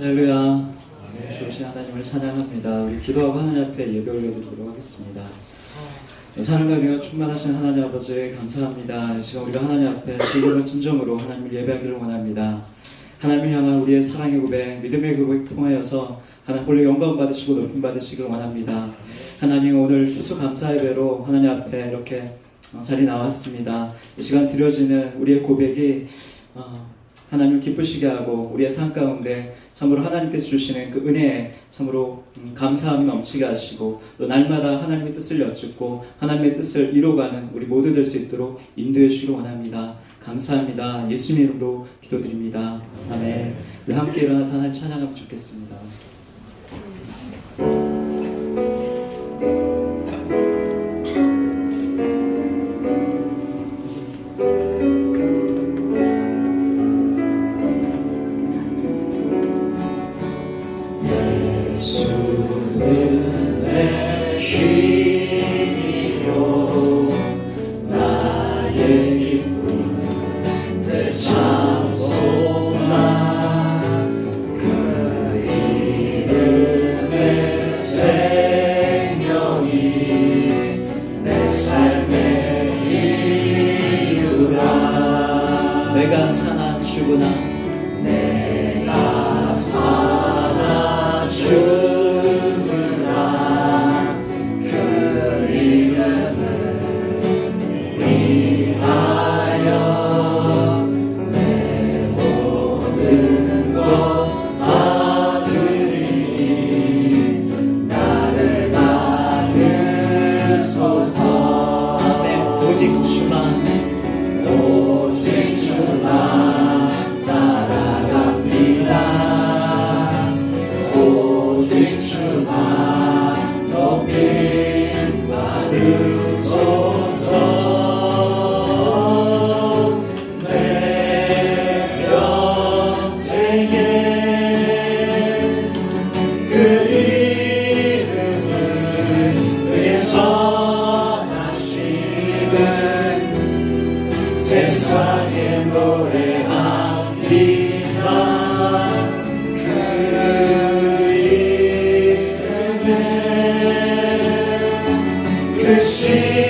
할렐루야. 좋으신 하나님을 찬양합니다. 우리 기도하고 하나님 앞에 예배 올려드리도록 하겠습니다. 사랑과 은혜가 충만하신 하나님 아버지 감사합니다. 이 시간 우리가 하나님 앞에 즐거운 진정으로 하나님을 예배하기를 원합니다. 하나님을 향한 우리의 사랑의 고백, 믿음의 고백 통하여서 하나님 홀로 영광 받으시고 높임 받으시길 원합니다. 하나님 오늘 추수 감사 예배로 하나님 앞에 이렇게 자리 나왔습니다. 이 시간 드려지는 우리의 고백이 어, 하나님을 기쁘시게 하고 우리의 삶 가운데 참으로 하나님께서 주시는 그 은혜에 참으로 음, 감사함이 넘치게 하시고 또 날마다 하나님의 뜻을 여쭙고 하나님의 뜻을 이루어가는 우리 모두 될 수 있도록 인도해 주시기 원합니다. 감사합니다. 예수님 이름으로 기도드립니다. 아멘. 함께 일어나서 하나님 찬양하면 좋겠습니다. 생명이 내 삶의 이유라. 내가 사나 죽으나 이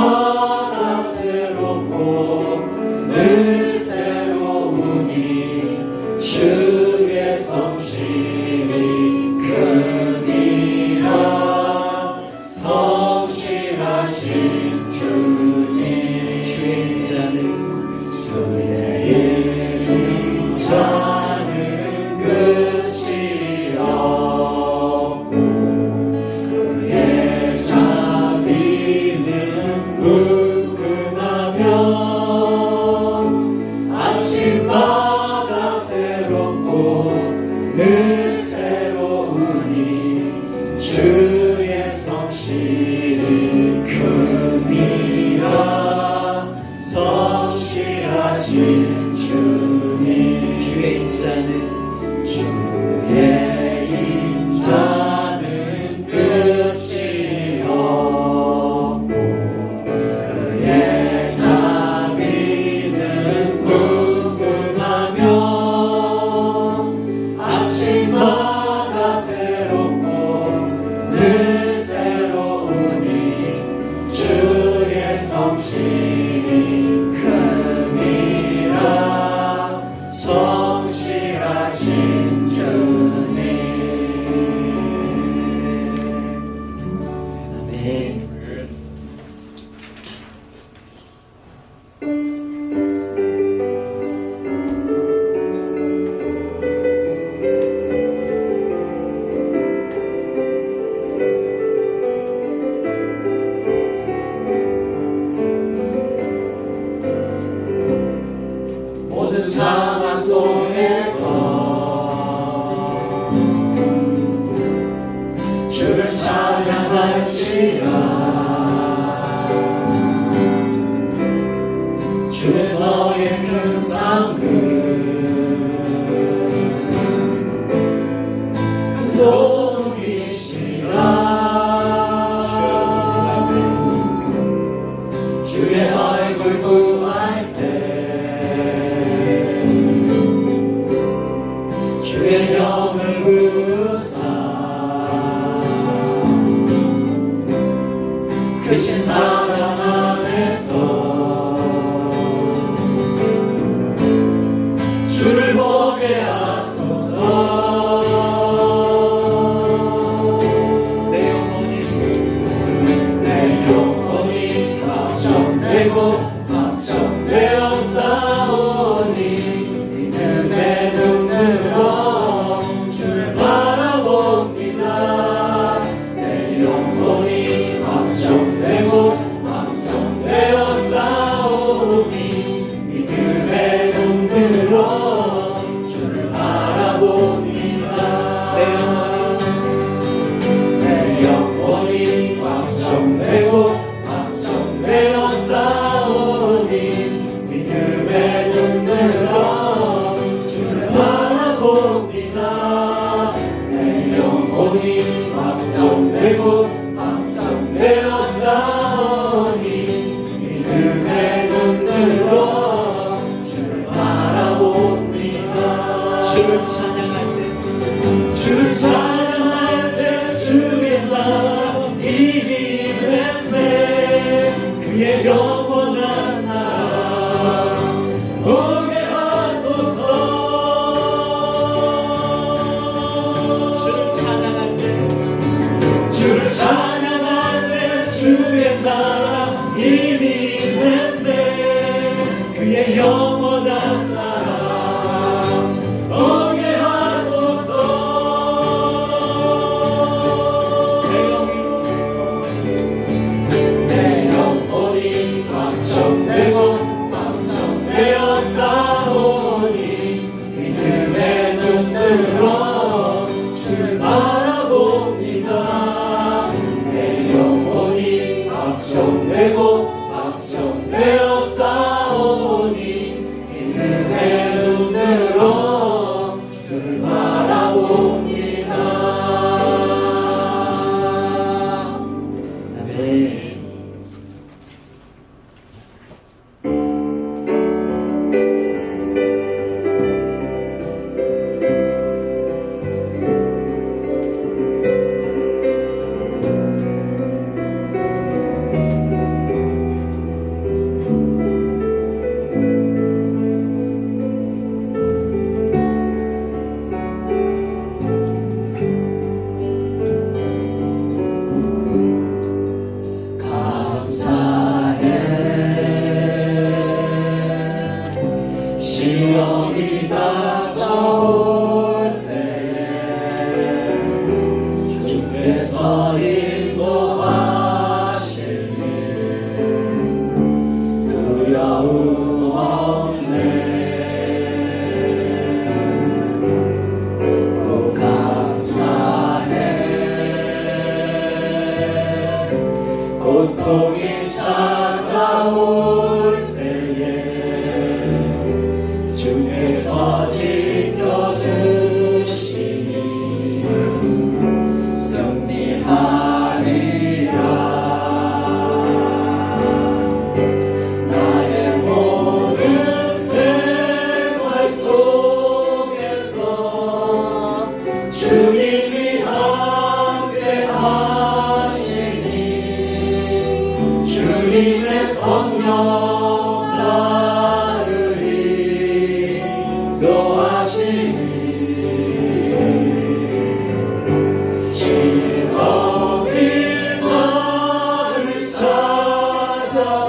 Oh.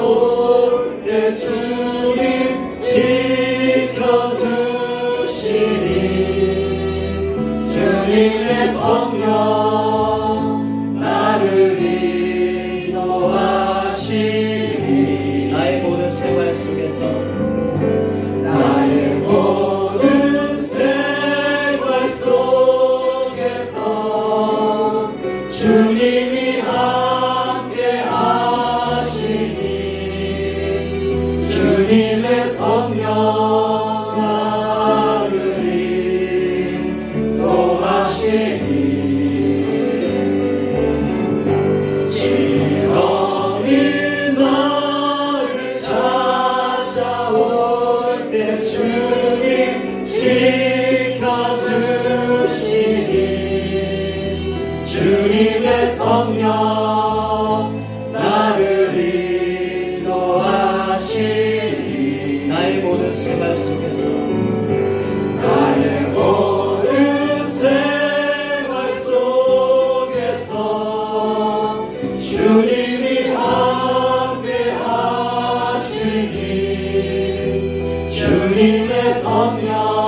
돌게 주님 지켜주시니 주님의 성령 나를 인도하시니 나의 모든 생활 속에서 나의 모든 주님이 주님의 성령 나를 인도하시니 나의 모든 생활 속에서 나의 모든 생활 속에서 주님이 함께 하시니 주님의 성령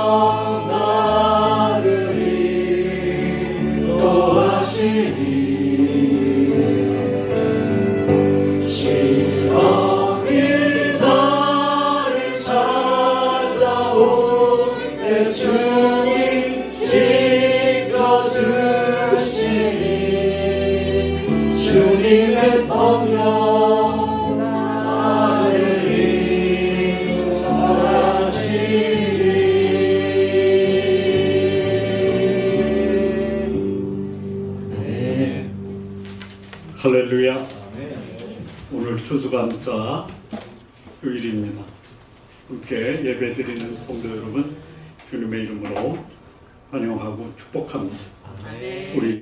추수감사 휴일입니다. 함께 예배드리는 성도 여러분 주님의 이름으로 환영하고 축복합니다. 우리